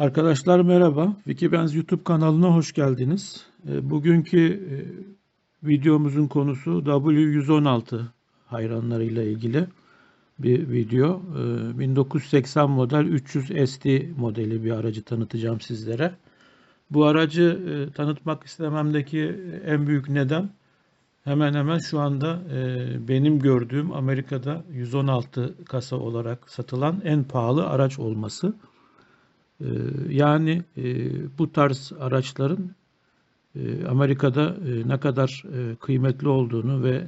Arkadaşlar merhaba. Wikibenz YouTube kanalına hoş geldiniz. E, Bugünkü e, videomuzun konusu W116 hayranlarıyla ilgili bir video. E, 1980 model 300 SD modeli bir aracı tanıtacağım sizlere. Bu aracı e, tanıtmak istememdeki en büyük neden hemen hemen şu anda e, benim gördüğüm Amerika'da 116 kasa olarak satılan en pahalı araç olması. Ee, yani e, bu tarz araçların e, Amerika'da e, ne kadar kıymetli olduğunu ve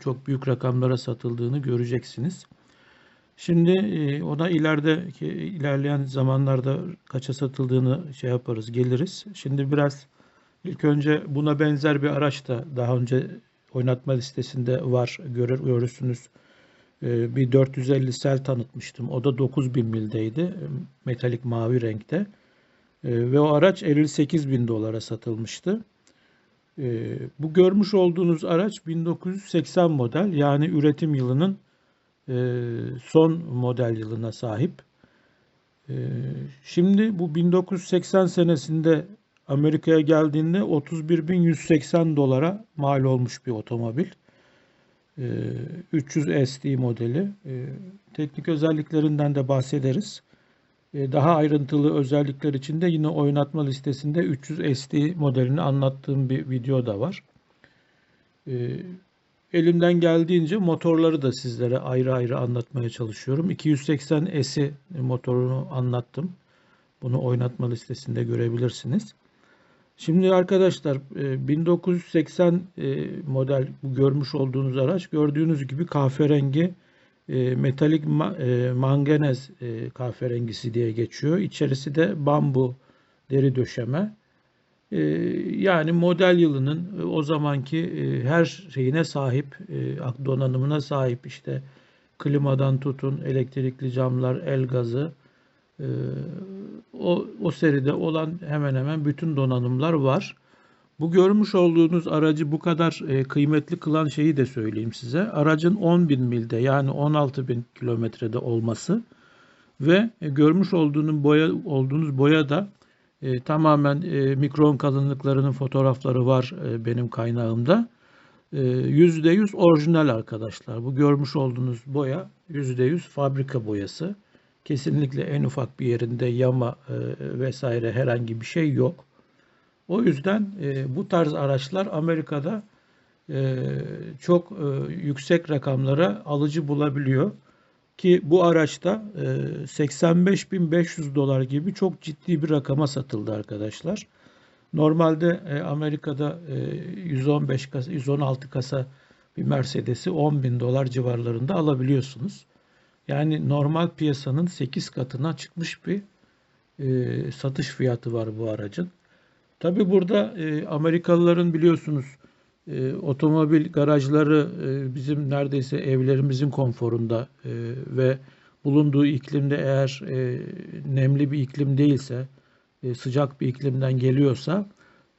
çok büyük rakamlara satıldığını göreceksiniz. Şimdi ona ileride ilerleyen zamanlarda kaça satıldığını şey yaparız, geliriz. Şimdi biraz ilk önce buna benzer bir araç da daha önce oynatma listesinde var görür görürsünüz. Ee, bir 450 sel tanıtmıştım. O da 9000 mildeydi. Metalik mavi renkte. Ee, ve o araç 58 bin dolara satılmıştı. Ee, bu görmüş olduğunuz araç 1980 model yani üretim yılının e, son model yılına sahip. Şimdi bu 1980 senesinde Amerika'ya geldiğinde 31.180 dolara mal olmuş bir otomobil. 300 ee, SD modeli. Ee, teknik özelliklerinden de bahsederiz. Ee, daha ayrıntılı özellikler için de yine oynatma listesinde 300 SD modelini anlattığım bir video da var. Elimden geldiğince motorları da sizlere ayrı ayrı anlatmaya çalışıyorum. 280 S motorunu anlattım. Bunu oynatma listesinde görebilirsiniz. Şimdi arkadaşlar 1980 e, e, model bu görmüş olduğunuz araç gördüğünüz gibi kahverengi e, metalik manganez kahverengisi diye geçiyor. İçerisi de bambu deri döşeme. Yani model yılının o zamanki her şeyine sahip, donanımına sahip işte klimadan tutun, elektrikli camlar, el gazı, ee, o, o seride olan hemen hemen bütün donanımlar var. Bu görmüş olduğunuz aracı bu kadar e, kıymetli kılan şeyi de söyleyeyim size. Aracın 10.000 milde yani 16.000 kilometrede olması ve e, görmüş olduğunuz boya olduğunuz boya da e, tamamen e, mikron kalınlıklarının fotoğrafları var e, benim kaynağımda. E, %100 orijinal arkadaşlar. Bu görmüş olduğunuz boya %100 fabrika boyası. Kesinlikle en ufak bir yerinde yama e, vesaire herhangi bir şey yok. O yüzden e, bu tarz araçlar Amerika'da e, çok yüksek rakamlara alıcı bulabiliyor. Ki bu araçta e, 85.500 dolar gibi çok ciddi bir rakama satıldı arkadaşlar. Normalde Amerika'da e, 115 kasa, 116 kasa bir Mercedes'i 10.000 dolar civarlarında alabiliyorsunuz. Yani normal piyasanın 8 katına çıkmış bir e, satış fiyatı var bu aracın. Tabi burada e, Amerikalıların biliyorsunuz e, otomobil garajları e, bizim neredeyse evlerimizin konforunda e, ve bulunduğu iklimde eğer e, nemli bir iklim değilse, e, sıcak bir iklimden geliyorsa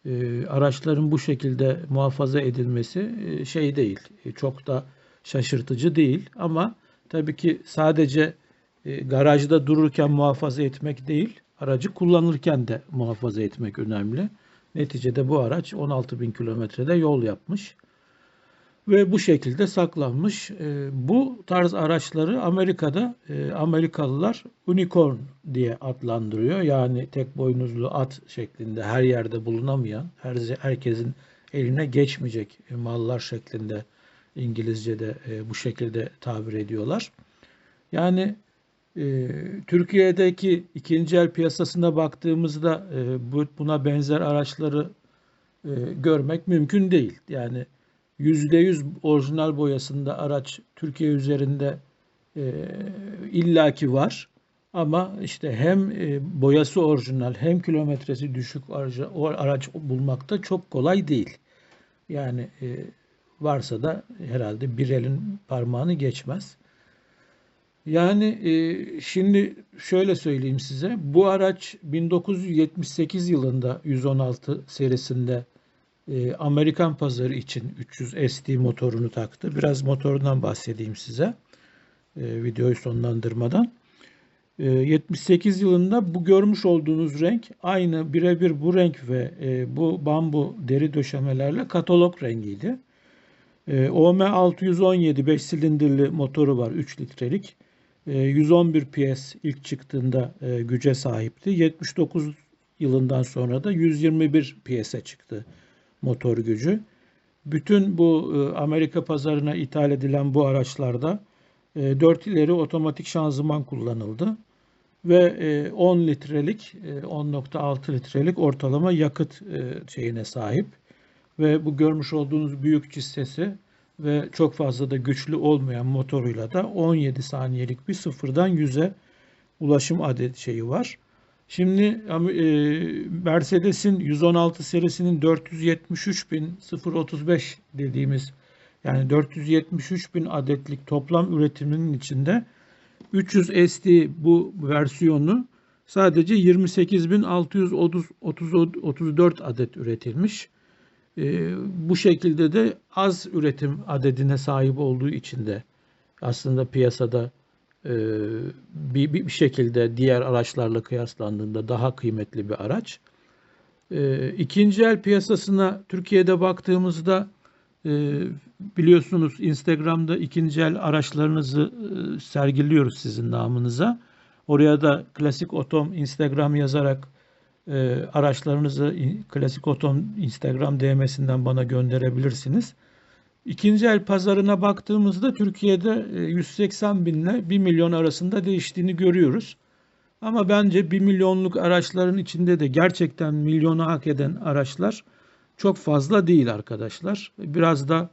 e, araçların bu şekilde muhafaza edilmesi e, şey değil, e, çok da şaşırtıcı değil ama tabii ki sadece e, garajda dururken muhafaza etmek değil, aracı kullanırken de muhafaza etmek önemli. Neticede bu araç 16 bin kilometrede yol yapmış ve bu şekilde saklanmış. E, bu tarz araçları Amerika'da e, Amerikalılar unicorn diye adlandırıyor. Yani tek boynuzlu at şeklinde her yerde bulunamayan, her, herkesin eline geçmeyecek mallar şeklinde İngilizce'de e, bu şekilde tabir ediyorlar. Yani e, Türkiye'deki ikinci el piyasasına baktığımızda e, bu, buna benzer araçları e, görmek mümkün değil. Yani %100 orijinal boyasında araç Türkiye üzerinde e, illaki var. Ama işte hem boyası orijinal hem kilometresi düşük aracı, o araç bulmakta çok kolay değil. Yani e, varsa da herhalde bir elin parmağını geçmez. Yani e, şimdi şöyle söyleyeyim size. Bu araç 1978 yılında 116 serisinde e, Amerikan pazarı için 300 SD motorunu taktı. Biraz motorundan bahsedeyim size. E, videoyu sonlandırmadan. E, 78 yılında bu görmüş olduğunuz renk aynı birebir bu renk ve e, bu bambu deri döşemelerle katalog rengiydi. OM 617 5 silindirli motoru var 3 litrelik. E, 111 PS ilk çıktığında e, güce sahipti. 79 yılından sonra da 121 PS'e çıktı motor gücü. Bütün bu e, Amerika pazarına ithal edilen bu araçlarda 4 e, ileri otomatik şanzıman kullanıldı ve 10 e, litrelik 10.6 litrelik ortalama yakıt şeyine sahip ve bu görmüş olduğunuz büyük cissesi ve çok fazla da güçlü olmayan motoruyla da 17 saniyelik bir sıfırdan 100'e ulaşım adet şeyi var. Şimdi e, Mercedes'in 116 serisinin 473.035 dediğimiz yani 473 bin adetlik toplam üretiminin içinde 300 SD bu versiyonu sadece 28.634 adet üretilmiş. E, bu şekilde de az üretim adedine sahip olduğu için de aslında piyasada e, bir, bir şekilde diğer araçlarla kıyaslandığında daha kıymetli bir araç. E, ikinci el piyasasına Türkiye'de baktığımızda e, biliyorsunuz Instagram'da ikinci el araçlarınızı sergiliyoruz sizin namınıza. Oraya da Klasik Otom Instagram yazarak araçlarınızı Klasik Otom Instagram DM'sinden bana gönderebilirsiniz. İkinci el pazarına baktığımızda Türkiye'de 180 e, bin ile 1 milyon arasında değiştiğini görüyoruz. Ama bence 1 milyonluk araçların içinde de gerçekten milyonu hak eden araçlar çok fazla değil arkadaşlar. Biraz da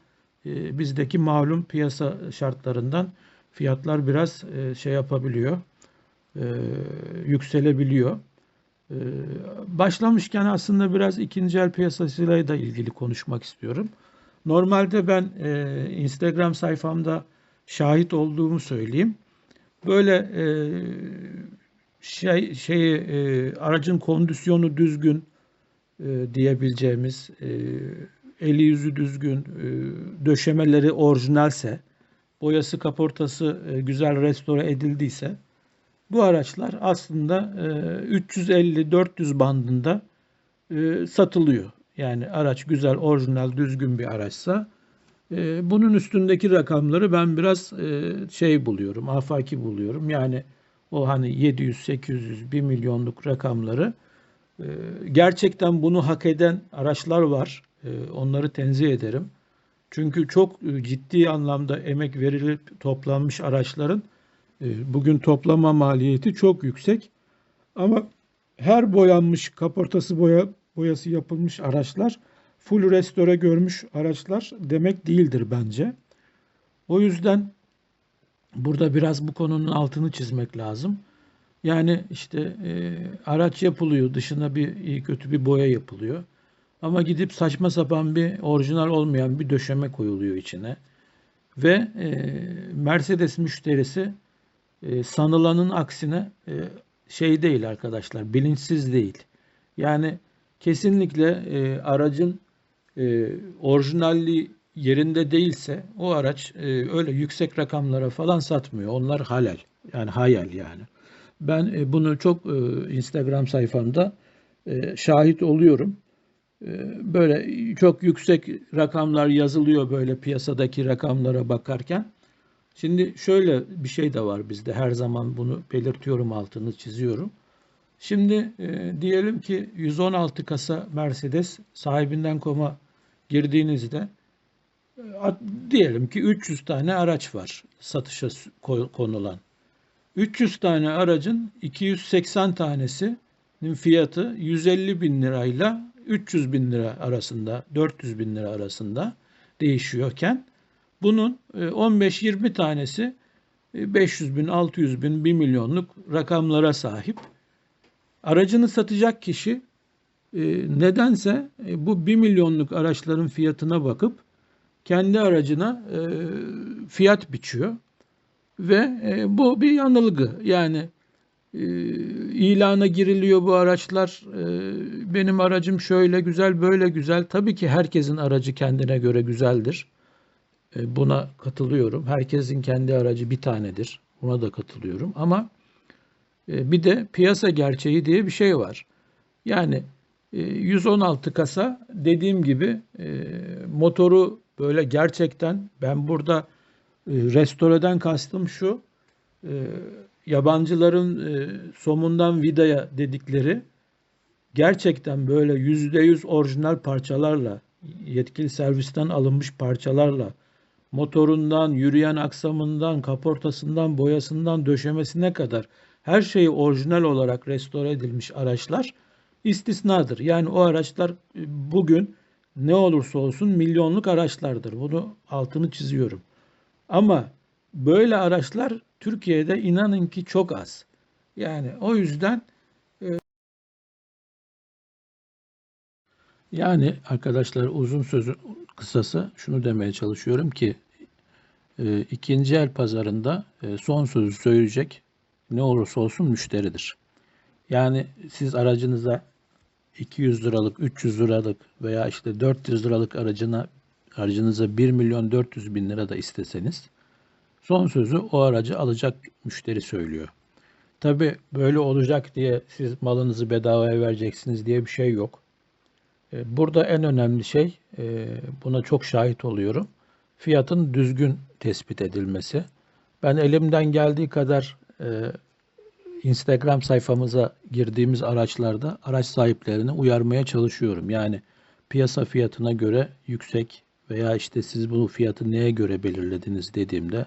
e, bizdeki malum piyasa şartlarından fiyatlar biraz e, şey yapabiliyor, e, yükselebiliyor. E, başlamışken aslında biraz ikinci el piyasasıyla da ilgili konuşmak istiyorum. Normalde ben e, Instagram sayfamda şahit olduğumu söyleyeyim. Böyle e, şey şeyi e, aracın kondisyonu düzgün e, diyebileceğimiz e, eli yüzü düzgün, e, döşemeleri orijinalse, boyası kaportası e, güzel restore edildiyse bu araçlar aslında e, 350-400 bandında e, satılıyor. Yani araç güzel, orijinal, düzgün bir araçsa e, bunun üstündeki rakamları ben biraz e, şey buluyorum, afaki buluyorum. Yani o hani 700, 800, 1 milyonluk rakamları e, gerçekten bunu hak eden araçlar var. E, onları tenzih ederim. Çünkü çok e, ciddi anlamda emek verilip toplanmış araçların e, bugün toplama maliyeti çok yüksek. Ama her boyanmış kaportası boya boyası yapılmış araçlar full restore görmüş araçlar demek değildir bence. O yüzden burada biraz bu konunun altını çizmek lazım. Yani işte e, araç yapılıyor, dışına bir iyi kötü bir boya yapılıyor. Ama gidip saçma sapan bir orijinal olmayan bir döşeme koyuluyor içine. Ve e, Mercedes müşterisi e, sanılanın aksine e, şey değil arkadaşlar, bilinçsiz değil. Yani kesinlikle e, aracın e, orijinalliği yerinde değilse o araç e, öyle yüksek rakamlara falan satmıyor. Onlar halal. Yani hayal yani. Ben bunu çok Instagram sayfamda şahit oluyorum. Böyle çok yüksek rakamlar yazılıyor böyle piyasadaki rakamlara bakarken. Şimdi şöyle bir şey de var bizde. Her zaman bunu belirtiyorum, altını çiziyorum. Şimdi e, diyelim ki 116 kasa Mercedes sahibinden koma girdiğinizde e, diyelim ki 300 tane araç var satışa konulan. 300 tane aracın 280 tanesinin fiyatı 150 bin lirayla 300 bin lira arasında, 400 bin lira arasında değişiyorken bunun 15-20 e, tanesi 500 e, bin, 600 bin, 1 milyonluk rakamlara sahip. Aracını satacak kişi e, nedense bu 1 milyonluk araçların fiyatına bakıp kendi aracına fiyat biçiyor. Ve bu bir yanılgı. Yani ilana giriliyor bu araçlar. Benim aracım şöyle güzel, böyle güzel. Tabii ki herkesin aracı kendine göre güzeldir. E, buna katılıyorum. Herkesin kendi aracı bir tanedir. Buna da katılıyorum. Ama E, bir de piyasa gerçeği diye bir şey var. Yani e, 116 kasa dediğim gibi e, motoru böyle gerçekten ben burada e, restoreden kastım şu e, yabancıların e, somundan vidaya dedikleri gerçekten böyle yüzde yüz orijinal parçalarla yetkili servisten alınmış parçalarla motorundan, yürüyen aksamından, kaportasından, boyasından, döşemesine kadar her şeyi orijinal olarak restore edilmiş araçlar istisnadır. Yani o araçlar e, bugün ne olursa olsun milyonluk araçlardır. Bunu altını çiziyorum. Ama böyle araçlar Türkiye'de inanın ki çok az. Yani o yüzden e, yani arkadaşlar uzun sözü kısası şunu demeye çalışıyorum ki e, ikinci el pazarında e, son sözü söyleyecek ne olursa olsun müşteridir. Yani siz aracınıza 200 liralık, 300 liralık veya işte 400 liralık aracına aracınıza 1 milyon 400 bin lira da isteseniz son sözü o aracı alacak müşteri söylüyor. Tabi böyle olacak diye siz malınızı bedavaya vereceksiniz diye bir şey yok. E, burada en önemli şey, e, buna çok şahit oluyorum, fiyatın düzgün tespit edilmesi. Ben elimden geldiği kadar e, Instagram sayfamıza girdiğimiz araçlarda araç sahiplerini uyarmaya çalışıyorum. Yani piyasa fiyatına göre yüksek veya işte siz bu fiyatı neye göre belirlediniz dediğimde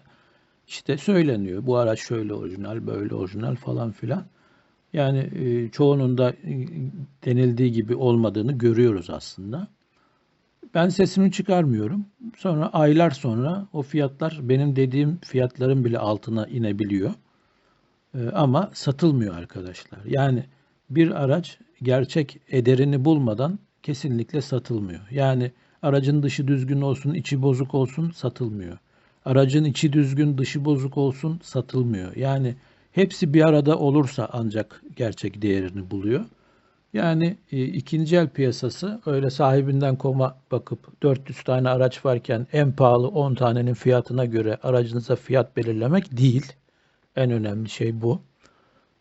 işte söyleniyor. Bu araç şöyle orijinal, böyle orijinal falan filan. Yani e, çoğunun da e, denildiği gibi olmadığını görüyoruz aslında. Ben sesimi çıkarmıyorum. Sonra aylar sonra o fiyatlar benim dediğim fiyatların bile altına inebiliyor. Ee, ama satılmıyor arkadaşlar. Yani bir araç gerçek ederini bulmadan kesinlikle satılmıyor. Yani aracın dışı düzgün olsun, içi bozuk olsun satılmıyor. Aracın içi düzgün, dışı bozuk olsun satılmıyor. Yani hepsi bir arada olursa ancak gerçek değerini buluyor. Yani e, ikinci el piyasası öyle sahibinden koma bakıp 400 tane araç varken en pahalı 10 tanenin fiyatına göre aracınıza fiyat belirlemek değil. En önemli şey bu.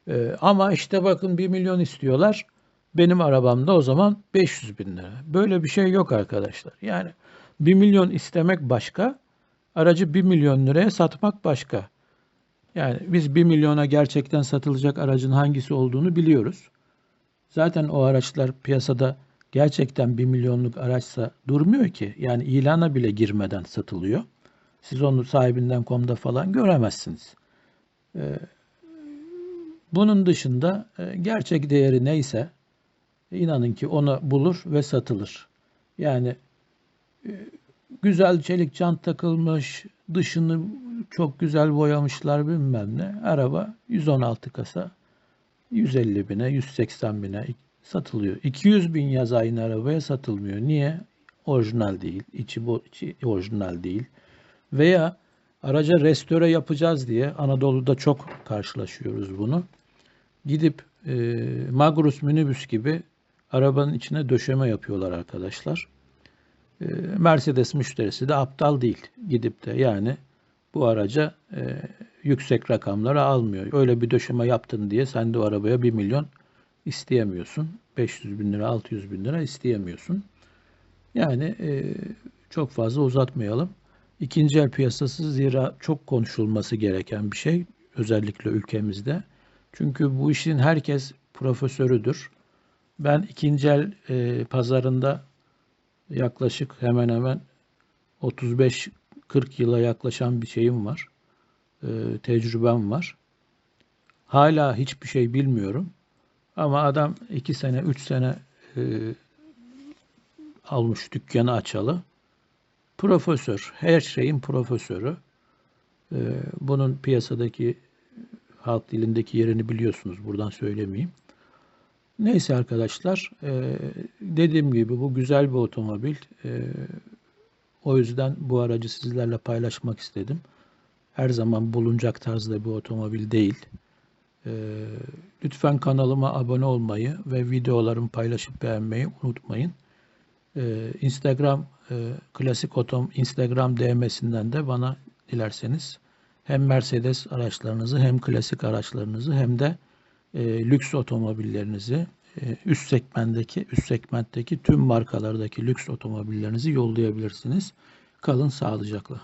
Ee, ama işte bakın 1 milyon istiyorlar. Benim arabamda o zaman 500 bin lira. Böyle bir şey yok arkadaşlar. Yani 1 milyon istemek başka, aracı 1 milyon liraya satmak başka. Yani biz 1 milyona gerçekten satılacak aracın hangisi olduğunu biliyoruz. Zaten o araçlar piyasada gerçekten 1 milyonluk araçsa durmuyor ki. Yani ilana bile girmeden satılıyor. Siz onu sahibinden komda falan göremezsiniz. Ee, bunun dışında e, gerçek değeri neyse inanın ki onu bulur ve satılır. Yani e, güzel çelik çant takılmış, dışını çok güzel boyamışlar bilmem ne. Araba 116 kasa 150 bine, 180 bine satılıyor. 200 bin yaz aynı arabaya satılmıyor. Niye? Orijinal değil, içi, içi orijinal değil. Veya Araca restore yapacağız diye Anadolu'da çok karşılaşıyoruz bunu. Gidip e, Magrus minibüs gibi arabanın içine döşeme yapıyorlar arkadaşlar. E, Mercedes müşterisi de aptal değil. Gidip de yani bu araca e, yüksek rakamları almıyor. Öyle bir döşeme yaptın diye sen de o arabaya 1 milyon isteyemiyorsun. 500 bin lira, 600 bin lira isteyemiyorsun. Yani e, çok fazla uzatmayalım. İkinci el piyasası zira çok konuşulması gereken bir şey özellikle ülkemizde. Çünkü bu işin herkes profesörüdür. Ben ikinci el e, pazarında yaklaşık hemen hemen 35-40 yıla yaklaşan bir şeyim var. E, tecrübem var. Hala hiçbir şey bilmiyorum. Ama adam 2 sene, 3 sene e, almış dükkanı açalı. Profesör, her şeyin profesörü. Ee, bunun piyasadaki halk dilindeki yerini biliyorsunuz. Buradan söylemeyeyim. Neyse arkadaşlar, e, dediğim gibi bu güzel bir otomobil. E, o yüzden bu aracı sizlerle paylaşmak istedim. Her zaman bulunacak tarzda bir otomobil değil. E, lütfen kanalıma abone olmayı ve videolarımı paylaşıp beğenmeyi unutmayın. Instagram e, klasik otom Instagram DM'sinden de bana dilerseniz hem Mercedes araçlarınızı hem klasik araçlarınızı hem de e, lüks otomobillerinizi, üst segmentteki üst segmentteki tüm markalardaki lüks otomobillerinizi yollayabilirsiniz. Kalın sağlıcakla.